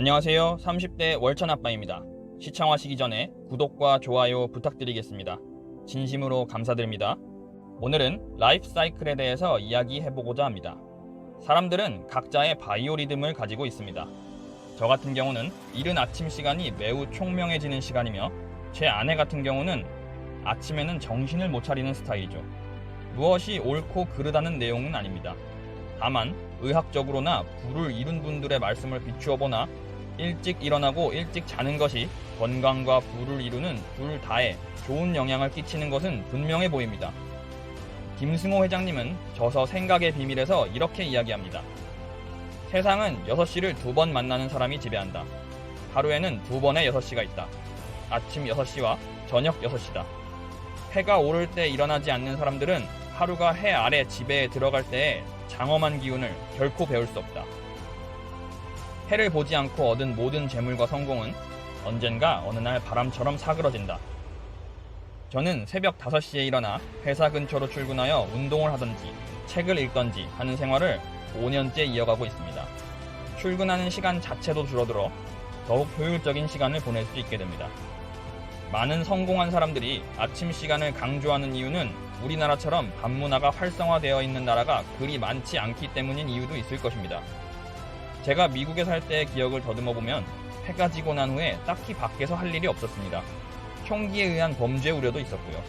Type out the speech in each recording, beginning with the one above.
안녕하세요. 30대 월천 아빠입니다. 시청하시기 전에 구독과 좋아요 부탁드리겠습니다. 진심으로 감사드립니다. 오늘은 라이프 사이클에 대해서 이야기해보고자 합니다. 사람들은 각자의 바이오리듬을 가지고 있습니다. 저 같은 경우는 이른 아침 시간이 매우 총명해지는 시간이며 제 아내 같은 경우는 아침에는 정신을 못 차리는 스타일이죠. 무엇이 옳고 그르다는 내용은 아닙니다. 다만 의학적으로나 부를 이룬 분들의 말씀을 비추어 보나 일찍 일어나고 일찍 자는 것이 건강과 부를 이루는 둘 다에 좋은 영향을 끼치는 것은 분명해 보입니다. 김승호 회장님은 저서 생각의 비밀에서 이렇게 이야기합니다. 세상은 6시를 두 번 만나는 사람이 지배한다. 하루에는 두 번의 6시가 있다. 아침 6시와 저녁 6시다. 해가 오를 때 일어나지 않는 사람들은 하루가 해 아래 지배에 들어갈 때의 장엄한 기운을 결코 배울 수 없다. 해를 보지 않고 얻은 모든 재물과 성공은 언젠가 어느 날 바람처럼 사그러진다. 저는 새벽 5시에 일어나 회사 근처로 출근하여 운동을 하든지 책을 읽던지 하는 생활을 5년째 이어가고 있습니다. 출근하는 시간 자체도 줄어들어 더욱 효율적인 시간을 보낼 수 있게 됩니다. 많은 성공한 사람들이 아침 시간을 강조하는 이유는 우리나라처럼 밤문화가 활성화되어 있는 나라가 그리 많지 않기 때문인 이유도 있을 것입니다. 제가 미국에 살 때의 기억을 더듬어 보면 해가 지고 난 후에 딱히 밖에서 할 일이 없었습니다. 흉기에 의한 범죄 우려도 있었고요.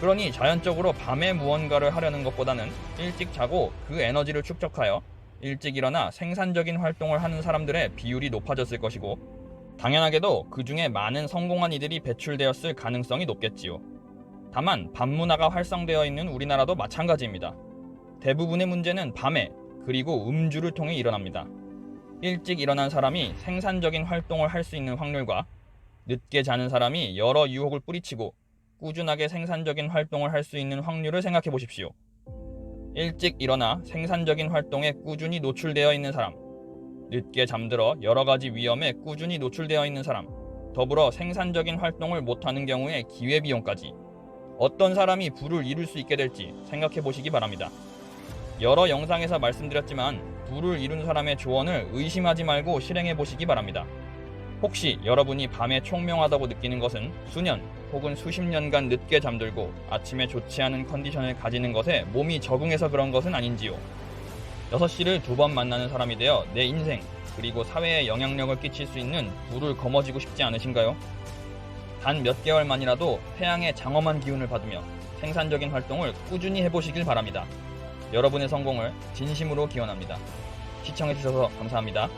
그러니 자연적으로 밤에 무언가를 하려는 것보다는 일찍 자고 그 에너지를 축적하여 일찍 일어나 생산적인 활동을 하는 사람들의 비율이 높아졌을 것이고 당연하게도 그 중에 많은 성공한 이들이 배출되었을 가능성이 높겠지요. 다만 밤 문화가 활성되어 있는 우리나라도 마찬가지입니다. 대부분의 문제는 밤에 그리고 음주를 통해 일어납니다. 일찍 일어난 사람이 생산적인 활동을 할 수 있는 확률과 늦게 자는 사람이 여러 유혹을 뿌리치고 꾸준하게 생산적인 활동을 할 수 있는 확률을 생각해 보십시오. 일찍 일어나 생산적인 활동에 꾸준히 노출되어 있는 사람, 늦게 잠들어 여러 가지 위험에 꾸준히 노출되어 있는 사람, 더불어 생산적인 활동을 못하는 경우에 기회비용까지 어떤 사람이 부를 이룰 수 있게 될지 생각해 보시기 바랍니다. 여러 영상에서 말씀드렸지만 부를 이룬 사람의 조언을 의심하지 말고 실행해 보시기 바랍니다. 혹시 여러분이 밤에 총명하다고 느끼는 것은 수년 혹은 수십 년간 늦게 잠들고 아침에 좋지 않은 컨디션을 가지는 것에 몸이 적응해서 그런 것은 아닌지요? 6시를 두 번 만나는 사람이 되어 내 인생 그리고 사회에 영향력을 끼칠 수 있는 불을 거머쥐고 싶지 않으신가요? 단 몇 개월만이라도 태양의 장엄한 기운을 받으며 생산적인 활동을 꾸준히 해보시길 바랍니다. 여러분의 성공을 진심으로 기원합니다. 시청해주셔서 감사합니다.